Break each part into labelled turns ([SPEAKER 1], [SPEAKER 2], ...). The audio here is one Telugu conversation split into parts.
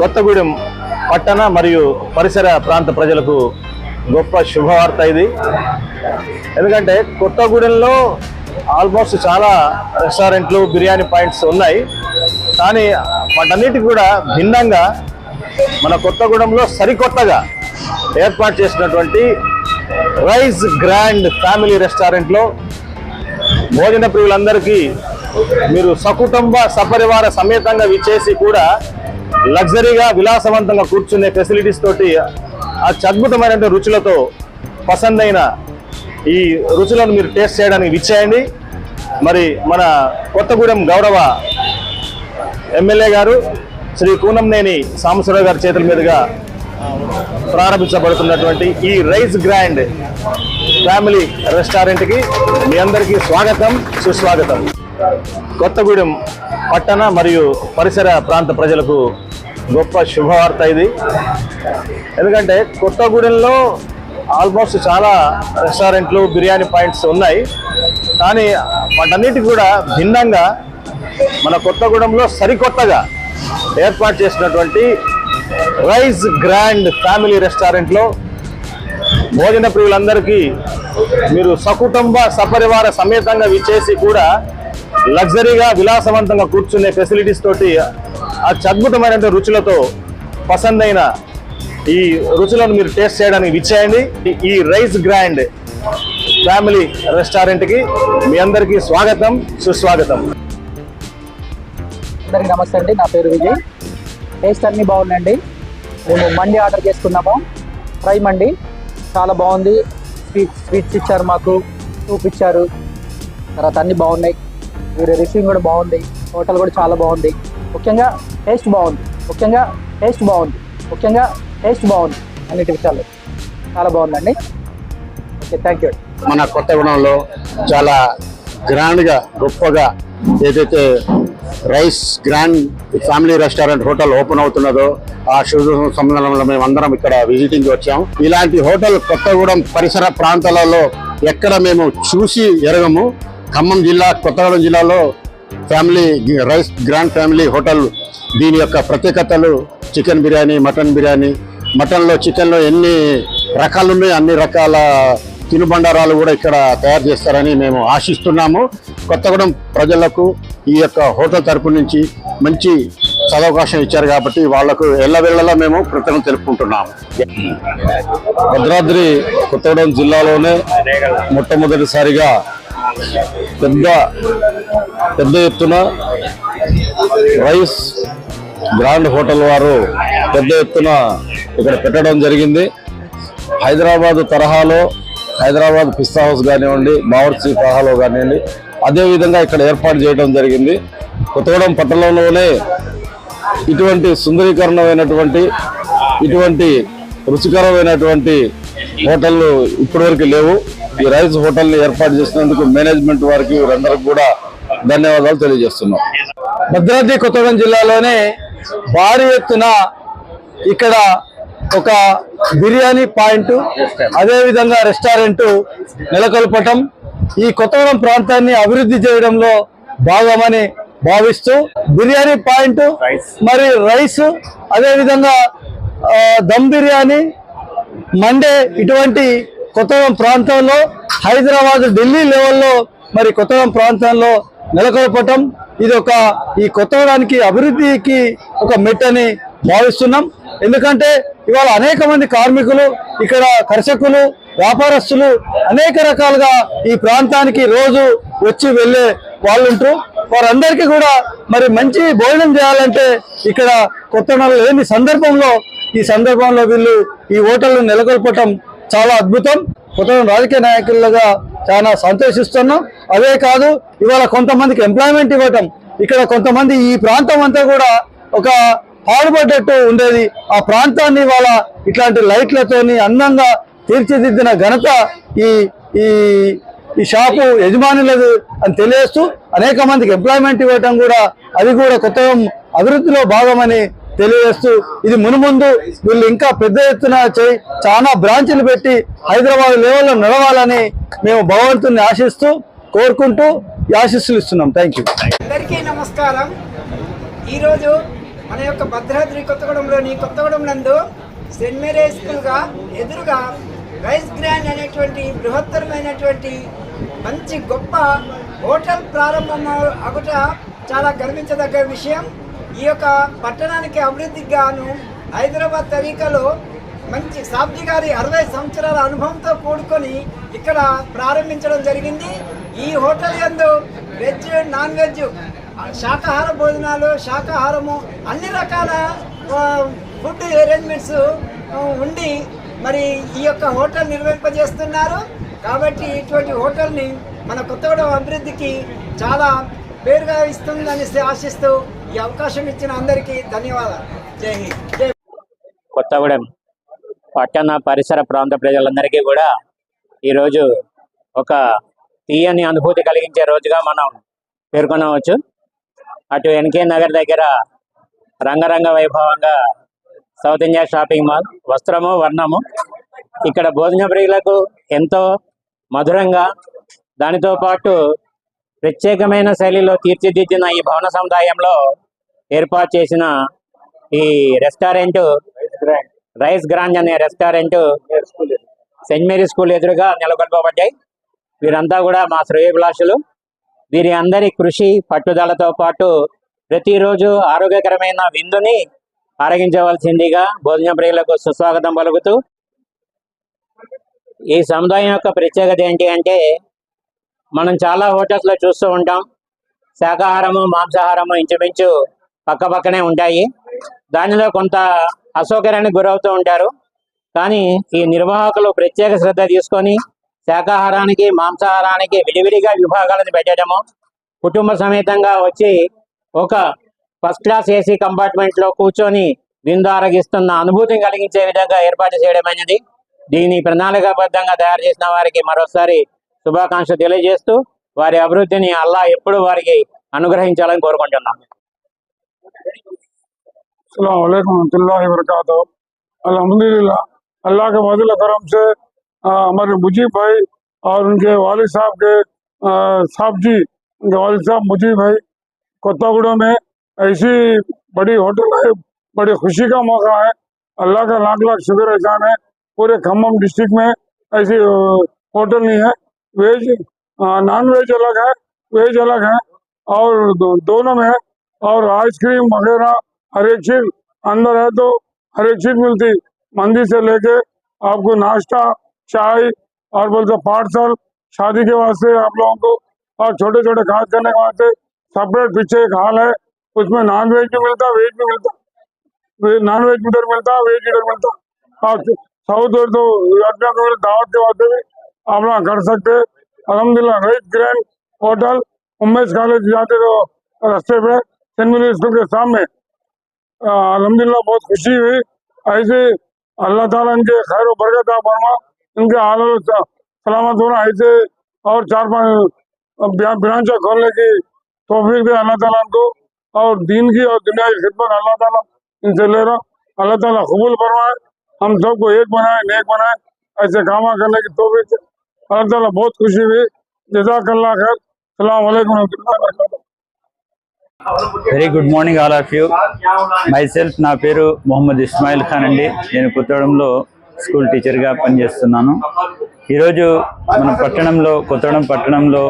[SPEAKER 1] కొత్తగూడెం పట్టణ మరియు పరిసర ప్రాంత ప్రజలకు గొప్ప శుభవార్త ఇది. ఎందుకంటే కొత్తగూడెంలో ఆల్మోస్ట్ చాలా రెస్టారెంట్లు బిర్యానీ పాయింట్స్ ఉన్నాయి. కానీ వాటన్నిటికి కూడా భిన్నంగా మన కొత్తగూడెంలో సరికొత్తగా ఏర్పాటు చేసినటువంటి రైస్ గ్రాండ్ ఫ్యామిలీ రెస్టారెంట్లో భోజన ప్రియులందరికీ మీరు సకుటుంబ సపరివార సమేతంగా విచ్చేసి కూడా లగ్జరీగా విలాసవంతంగా కూర్చునే ఫెసిలిటీస్ తోటి అత్యద్భుతమైన రుచులతో పసందైన ఈ రుచులను మీరు టేస్ట్ చేయడానికి విచ్చేయండి. మరి మన కొత్తగూడెం గౌరవ ఎమ్మెల్యే గారు శ్రీ కూనంనేని సాంబశ్వరరావు గారి చేతుల మీదుగా ప్రారంభించబడుతున్నటువంటి ఈ రైస్ గ్రాండ్ ఫ్యామిలీ రెస్టారెంట్కి మీ అందరికీ స్వాగతం సుస్వాగతం. కొత్తగూడెం పట్టణ మరియు పరిసర ప్రాంత ప్రజలకు గొప్ప శుభవార్త ఇది. ఎందుకంటే కొత్తగూడెంలో ఆల్మోస్ట్ చాలా రెస్టారెంట్లు బిర్యానీ పాయింట్స్ ఉన్నాయి. కానీ వాటన్నిటికి కూడా భిన్నంగా మన కొత్తగూడెంలో సరికొత్తగా ఏర్పాటు చేసినటువంటి రైస్ గ్రాండ్ ఫ్యామిలీ రెస్టారెంట్లో భోజన ప్రియులందరికీ మీరు సకుటుంబ సపరివార సమేతంగా విచ్చేసి కూడా లగ్జరీగా విలాసవంతంగా కూర్చునే ఫెసిలిటీస్ తోటి అత్యద్భుతమైన రుచులతో పసందైన ఈ రుచులను మీరు టేస్ట్ చేయడానికి విచ్చేయండి. ఈ- రైస్ గ్రాండ్ ఫ్యామిలీ రెస్టారెంట్కి మీ అందరికీ స్వాగతం సుస్వాగతం.
[SPEAKER 2] అందరికీ నమస్తే అండి నా పేరు విజయ్. టేస్ట్ అన్నీ బాగున్నాయండి. మేము మండి ఆర్డర్ చేసుకున్నాము. ఫ్రై మండి. చాలా బాగుంది. స్వీట్ స్వీట్స్ ఇచ్చారు మాకు. సూప్ ఇచ్చారు. తర్వాత అన్నీ బాగున్నాయి. మీరు రిసీవింగ్ కూడా బాగుంది. హోటల్ కూడా చాలా బాగుంది. ముఖ్యంగా టేస్ట్ బాగుంది. ముఖ్యంగా టేస్ట్ బాగుంది. ముఖ్యంగా టేస్ట్ బాగుంది. అన్నిటి విషయాలు చాలా బాగుందండి. ఓకే థ్యాంక్ యూ
[SPEAKER 3] మన కొత్తగూడెంలో చాలా గ్రాండ్గా గొప్పగా ఏదైతే Rice Grand family restaurant hotel open అవుతున్నదో ఆ శుభ సమ్మేళనంలో మేము అందరం ఇక్కడ విజిటింగ్ వచ్చాము ఇలాంటి హోటల్ కొత్తగూడెం పరిసర ప్రాంతాలలో ఎక్కడ మేము చూసి ఎరగము. ఖమ్మం జిల్లా కొత్తగూడెం జిల్లాలో family Rice Grand family hotel దీని యొక్క ప్రత్యేకతలు చికెన్ బిర్యానీ మటన్ బిర్యానీ. మటన్లో చికెన్లో ఎన్ని రకాలు ఉన్నాయి అన్ని రకాల తినుబండారాలు కూడా ఇక్కడ తయారు చేస్తారని మేము ఆశిస్తున్నాము. కొత్తగూడెం ప్రజలకు ఈ యొక్క హోటల్ తరపు నుంచి మంచి సదవకాశం ఇచ్చారు కాబట్టి వాళ్ళకు ఎల్లవెల్లలా మేము కృతజ్ఞత తెలుపుకుంటున్నాము. భద్రాద్రి కొత్తగూడెం జిల్లాలోనే మొట్టమొదటిసారిగా పెద్ద పెద్ద ఎత్తున రైస్ గ్రాండ్ హోటల్ వారు పెద్ద ఎత్తున ఇక్కడ పెట్టడం జరిగింది. హైదరాబాద్ తరహాలో హైదరాబాద్ పిస్తా హౌస్ కానివ్వండి బావర్చి తరహాలో కానివ్వండి అదేవిధంగా ఇక్కడ ఏర్పాటు చేయడం జరిగింది. కొత్తగూడెం పట్టణంలోనే ఇటువంటి సుందరీకరణమైనటువంటి ఇటువంటి రుచికరమైనటువంటి హోటళ్ళు ఇప్పటివరకు లేవు. ఈ రైస్ హోటల్ని ఏర్పాటు చేసినందుకు మేనేజ్మెంట్ వారికి వీరందరికి కూడా ధన్యవాదాలు తెలియజేస్తున్నాం.
[SPEAKER 2] భద్రాద్రి కొత్తగూడెం జిల్లాలోనే భారీ ఎత్తున ఇక్కడ ఒక బిర్యానీ పాయింట్ అదేవిధంగా రెస్టారెంట్ నెలకొల్పటం ఈ కొత్తగూడెం ప్రాంతాన్ని అభివృద్ధి చేయడంలో భాగమని భావిస్తూ బిర్యానీ పాయింట్ మరి రైస్ అదేవిధంగా దమ్ బిర్యానీ మండే ఇటువంటి కొత్తగూడెం ప్రాంతంలో హైదరాబాద్ ఢిల్లీ లెవెల్లో మరి కొత్తగూడెం ప్రాంతంలో నెలకొల్పటం. ఇది ఒక ఈ కొత్తగూడానికి అభివృద్ధికి ఒక మెట్టని భావిస్తున్నాం. ఎందుకంటే ఇవాళ అనేక మంది కార్మికులు ఇక్కడ కర్షకులు వ్యాపారస్తులు అనేక రకాలుగా ఈ ప్రాంతానికి రోజు వచ్చి వెళ్ళే వాళ్ళు ఉంటారు వారందరికీ కూడా మరి మంచి భోజనం చేయాలంటే ఇక్కడ కొత్త లేని సందర్భంలో ఈ సందర్భంలో వీళ్ళు ఈ హోటల్ను నెలకొల్పటం చాలా అద్భుతం. కొత్త రాజకీయ నాయకులుగా చాలా సంతోషిస్తున్నాం. అదే కాదు ఇవాళ కొంతమందికి ఎంప్లాయ్మెంట్ ఇవ్వటం. ఇక్కడ కొంతమంది ఈ ప్రాంతం అంతా కూడా ఒక పాడుపడ్డట్టు ఉండేది. ఆ ప్రాంతాన్ని ఇవాళ ఇట్లాంటి లైట్లతోని అందంగా తీర్చిదిద్దిన ఘనత ఈ ఈ ఈ షాపు యజమానులది అని తెలియస్తూ అనేక మందికి ఎంప్లాయ్మెంట్ ఇవ్వటం కూడా అది కూడా కొత్త అభివృద్ధిలో భాగమని తెలియజేస్తూ ఇది మునుముందు వీళ్ళు ఇంకా పెద్ద ఎత్తున చేయి చాలా బ్రాంచ్లు పెట్టి హైదరాబాద్ లెవెల్లో నడవాలని మేము భగవంతుని ఆశిస్తూ కోరుకుంటూ ఆశిస్సులు ఆశీస్సులు ఇస్తున్నాం. థ్యాంక్ యూ
[SPEAKER 4] అందరికీ నమస్కారం. ఈరోజు మన యొక్క భద్రాద్రి కొత్తగూడెంలోని కొత్తగూడెం నందు సెయింట్ స్కూల్గా ఎదురుగా రైస్ గ్రాండ్ అనేటువంటి బృహత్తరమైనటువంటి మంచి గొప్ప హోటల్ ప్రారంభం అగుట చాలా గర్వించదగ్గ విషయం. ఈ యొక్క పట్టణానికి అభివృద్ధికి గాను హైదరాబాద్ తరీకాలో మంచి సాబ్జీ గారి అరవై సంవత్సరాల అనుభవంతో కూడుకొని ఇక్కడ ప్రారంభించడం జరిగింది. ఈ హోటల్ యందు వెజ్ నాన్ వెజ్ శాకాహార భోజనాలు శాకాహారము అన్ని రకాల ఫుడ్ అరేంజ్మెంట్స్ ఉండి మరి ఈ యొక్క హోటల్ నిర్వహింపజేస్తున్నారు. కాబట్టి ఇటువంటి హోటల్ని మన కొత్తగూడెం అభివృద్ధికి చాలా పేరుగా ఇస్తుందని ఆశిస్తూ ఈ అవకాశం ఇచ్చిన అందరికీ ధన్యవాదాలు. జై హింద్. జై
[SPEAKER 5] కొత్తగూడెం పట్టణ పరిసర ప్రాంత ప్రజలందరికీ కూడా ఈరోజు ఒక తీయని అనుభూతి కలిగించే రోజుగా మనం పేర్కొనవచ్చు. అటు ఎన్కే నగర్ దగ్గర రంగరంగ వైభవంగా సౌత్ ఇండియా షాపింగ్ మాల్ వస్త్రము వర్ణము ఇక్కడ భోజన ప్రియులకు ఎంతో మధురంగా దానితో పాటు ప్రత్యేకమైన శైలిలో తీర్చిదిద్దిన ఈ భవన సముదాయంలో ఏర్పాటు చేసిన ఈ రెస్టారెంట్ రైస్ గ్రాండ్ అనే రెస్టారెంట్ సెయింట్ మేరీ స్కూల్ ఎదురుగా నెలకొల్పబడ్డాయి. వీరంతా కూడా మా శ్రేయభిలాషులు. వీరి అందరి కృషి పట్టుదలతో పాటు ప్రతిరోజు ఆరోగ్యకరమైన విందుని ఆరగించవలసిందిగా భోజన ప్రియులకు సుస్వాగతం పలుకుతూ ఈ సముదాయం యొక్క ప్రత్యేకత ఏంటి అంటే మనం చాలా హోటల్స్లో చూస్తూ ఉంటాం. శాకాహారము మాంసాహారము ఇంచుమించు పక్క పక్కనే ఉంటాయి. దానిలో కొంత అసౌకర్యానికి గురవుతూ ఉంటారు. కానీ ఈ నిర్వాహకులు ప్రత్యేక శ్రద్ధ తీసుకొని శాకాహారానికి మాంసాహారానికి విడివిడిగా విభాగాలను పెట్టడము కుటుంబ సమేతంగా వచ్చి ఒక ఫస్ట్ క్లాస్ ఏసీ కంపార్ట్మెంట్లో కూర్చొని విందు ఆరగిస్తున్న అనుభూతిని కలిగించే విధంగా ఏర్పాటు చేయడం అనేది దీని ప్రణాళికాబద్ధంగా తయారు చేసిన వారికి మరోసారి శుభాకాంక్షలు తెలియజేస్తూ వారి అభివృద్ధిని అల్లా ఎప్పుడు వారికి అనుగ్రహించాలని కోరుకుంటున్నాను
[SPEAKER 6] अलैक्म वरहमतुल्लाहि वबरकातुहू अल्हम्दुलिल्लाह अल्लाह के फजल करम से आ, हमारे मुजीब भाई और उनके वालिद साहब के आ, साहब जी उनके वालिद साहब मुजीब भाई कोत्तागुड़ा में ऐसी बड़ी होटल है बड़ी खुशी का मौका है अल्लाह का लाख लाख शुक्र एहसान है पूरे खम्भम डिस्ट्रिक्ट में ऐसी आ, होटल नहीं है वेज नॉन वेज अलग है वेज अलग है और दो, दोनों में है और आइसक्रीम वगैरह हर एक चीज़ अंदर है तो हर एक चीज़ मिलती मंदिर से लेके आपको नाश्ता चाय और बोलते पार्सल शादी के वास्ते आप लोगों को और छोटे छोटे खास करने के वास्ते सेपरेट पीछे एक हॉल है उसमें नॉन वेज भी मिलता वेज भी मिलता। नॉन वेज इधर मिलता वेज इधर मिलता। और साउथ और तो दावत के वास्ते भी लोग कर सकते अलहमदिल्ला rate grand hotel, Umesh college जाते तो रास्ते पे सेंट मेरी स्कूल के सामने। अलहमदिल्ला बहुत खुशी हुई। ऐसे अल्लाह ताला इनके खैर बरकत फरमा। इनके हाल सलामत होना। ऐसे और चार पाँच ब्रांचा खोलने की तोफीक दे अल्लाह ताला इनको। और दीन की और दुनिया की खिदमत अल्लाह ताला इनसे ले रहा। अल्लाह ताला कबूल फरमाए। हम सबको एक बनाए, नेक बनाए। ऐसे काम करने की तोफीक ಅದಕ್ಕೆಲ್ಲ బోత్ ಖುಷಿ
[SPEAKER 7] very good morning all of you my self నా పేరు మొహమ్మద్ ఇస్మాయిల్ ఖాన్ అండి. నేను పుత్తడంలో స్కూల్ టీచర్గా పనిచేస్తున్నాను. ఈరోజు మన పట్టణంలో కొత్తడం పట్టణంలో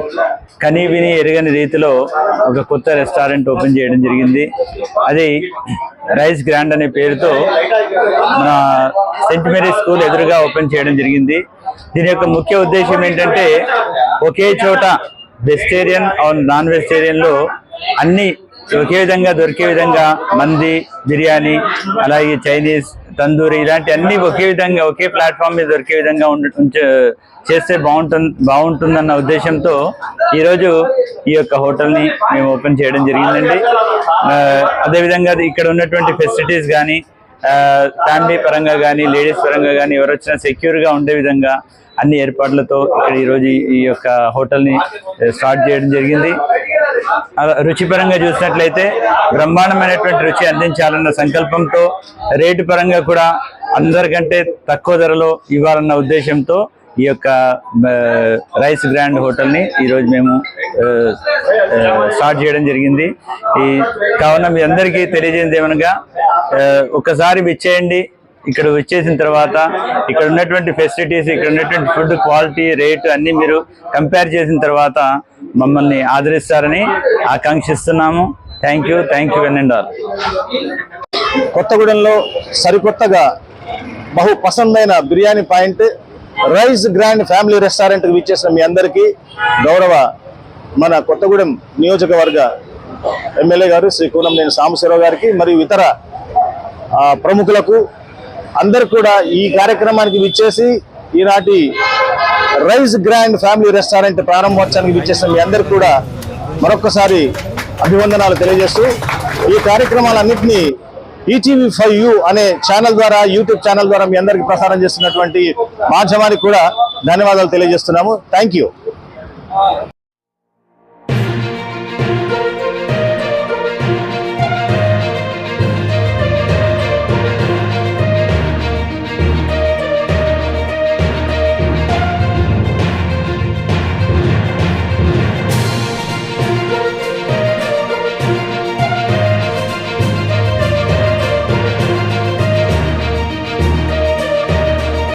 [SPEAKER 7] కనీ విని ఎరగని రీతిలో ఒక కొత్త రెస్టారెంట్ ఓపెన్ చేయడం జరిగింది. అది రైస్ గ్రాండ్ అనే పేరుతో మన సెంట్ మేరీ స్కూల్ ఎదురుగా ఓపెన్ చేయడం జరిగింది. దీని యొక్క ముఖ్య ఉద్దేశం ఏంటంటే ఒకే చోట వెజిటేరియన్ ఆర్ నాన్ వెజిటేరియన్లో అన్ని ఒకే విధంగా దొరికే విధంగా మంది బిర్యానీ అలాగే చైనీస్ తందూరి ఇలాంటి అన్ని ఒకే విధంగా ఒకే ప్లాట్ఫామ్ మీద దొరికే విధంగా చేస్తే బాగుంటుంది బాగుంటుందన్న ఉద్దేశంతో ఈరోజు ఈ యొక్క హోటల్ని మేము ఓపెన్ చేయడం జరిగిందండి. అదేవిధంగా ఇక్కడ ఉన్నటువంటి ఫెసిలిటీస్ కానీ ఫ్యామిలీ పరంగా కానీ లేడీస్ పరంగా కానీ ఎవరు వచ్చినా సెక్యూర్గా ఉండే విధంగా అన్ని ఏర్పాట్లతో ఇక్కడ ఈరోజు ఈ- ఈ యొక్క హోటల్ని స్టార్ట్ చేయడం జరిగింది. రుచిపరంగా చూసినట్లయితే బ్రహ్మాండమైనటువంటి రుచి అందించాలన్న సంకల్పంతో రేటు పరంగా కూడా అందరికంటే తక్కువ ధరలో ఇవ్వాలన్న ఉద్దేశంతో ఈ యొక్క రైస్ గ్రాండ్ హోటల్ని ఈరోజు మేము స్టార్ట్ చేయడం జరిగింది. ఈ కావున మీ అందరికీ తెలియజేయడం ఏమనగా ఒకసారి ఒక్కసారి విచ్చేయండి. ఇక్కడ వచ్చేసిన తర్వాత ఇక్కడ ఉన్నటువంటి ఫెసిలిటీస్ ఇక్కడ ఉన్నటువంటి ఫుడ్ క్వాలిటీ రేటు అన్ని మీరు కంపేర్ చేసిన తర్వాత మమ్మల్ని ఆదరిస్తారని ఆకాంక్షిస్తున్నాము. Thank you thank you and all
[SPEAKER 1] కొత్తగూడెంలో సరికొత్తగా బహు పసందైన biryani point Rice Grand family రెస్టారెంట్కి విచ్చేసిన మీ అందరికీ గౌరవ మన కొత్తగూడెం నియోజకవర్గ ఎమ్మెల్యే గారు శ్రీ కూనంనేని సాంబశివరావు గారికి మరియు ఇతర ప్రముఖులకు అందరు కూడా ఈ కార్యక్రమానికి విచ్చేసి ఈనాటి రైస్ గ్రాండ్ ఫ్యామిలీ రెస్టారెంట్ ప్రారంభోత్సవానికి విచ్చేసిన మీ అందరికి కూడా మరొకసారి అభివందనాలు తెలియజేస్తూ ఈ కార్యక్రమాలన్నింటినీ ఈటీవీ ఫైవ్ యూ అనే ఛానల్ ద్వారా యూట్యూబ్ ఛానల్ ద్వారా మీ అందరికి ప్రసారం చేస్తున్నటువంటి మాధ్యమానికి కూడా ధన్యవాదాలు తెలియజేస్తున్నాము. Thank you